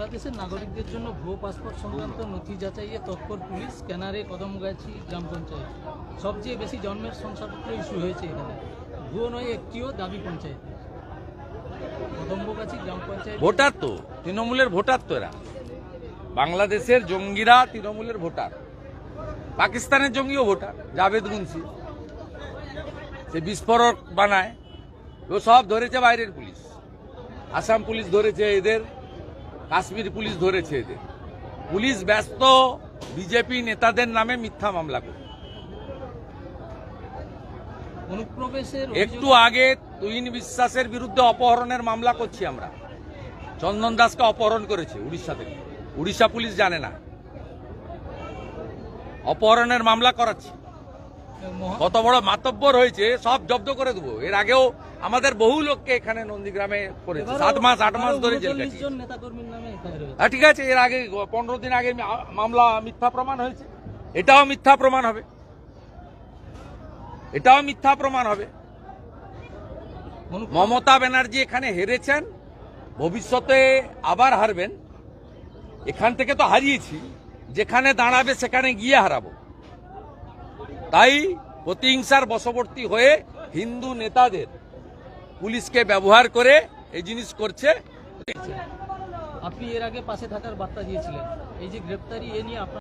বাংলাদেশের নাগরিকদের জন্য ভুয়ো পাসপোর্ট সংক্রান্ত নথি যাচাইয়ে তৎপর পুলিশ স্ক্যানারে কদমগাছি গ্রাম পঞ্চায়েত। সবচেয়ে বেশি জন্মের শংসাপত্র ইস্যু হয়েছে এখানে। ভুয়ো নয়, একটিও দাবি পঞ্চায়েত। কদম্বগাছি পঞ্চায়েত ভোটার তো, তৃণমূলের ভোটার তো এরা। বাংলাদেশের জঙ্গিরা তৃণমূলের ভোটার। পাকিস্তানের জঙ্গিও ভোটার, জাভেদ মুন্সি। সে বিস্ফোরক বানায়। ও সব ধরেছে বাইরের পুলিশ। আসাম পুলিশ ধরেছে এদের। কাশ্মীর পুলিশ ধরেছে এদের। পুলিশ ব্যস্ত বিজেপি নেতাদের নামে মিথ্যা মামলা করে একটু আগে তুহিন বিশ্বাসের বিরুদ্ধে অপহরণের মামলা করছি আমরা। চন্দন দাসকে অপহরণ করেছে উড়িষ্যা থেকে। উড়িষ্যা পুলিশ জানে না। অপহরণের মামলা করাচ্ছি। কত বড় মাতব্বর হয়েছে সব জব্দ করে দেবো। এর আগেও আমাদের বহু লোককে এখানে নন্দীগ্রামে করেছে। সাত মাস আট মাস ধরে জেল 39 কাটিয়েছে। জন নেতাকর্মীর নামে এফআইআর হয়েছে হ্যাঁ ঠিক আছে এর আগে পনেরো দিন আগে মামলা মিথ্যা প্রমাণ হয়েছে। এটাও মিথ্যা প্রমাণ হবে। এটাও মিথ্যা প্রমাণ হবে। মমতা ব্যানার্জি এখানে হেরেছেন ভবিষ্যতে আবার হারবেন। এখান থেকে তো হারিয়েছি। যেখানে দাঁড়াবে সেখানে গিয়ে হারাবো। তাই প্রতিহিংসার বশবর্তী হয়ে হিন্দু নেতাদের পুলিশকে ব্যবহার করে এই জিনিস করছে। আপনি এর আগে পাশে থাকার বার্তা দিয়েছিলেন। এই যে গ্রেপ্তারি এ নিয়ে আপনার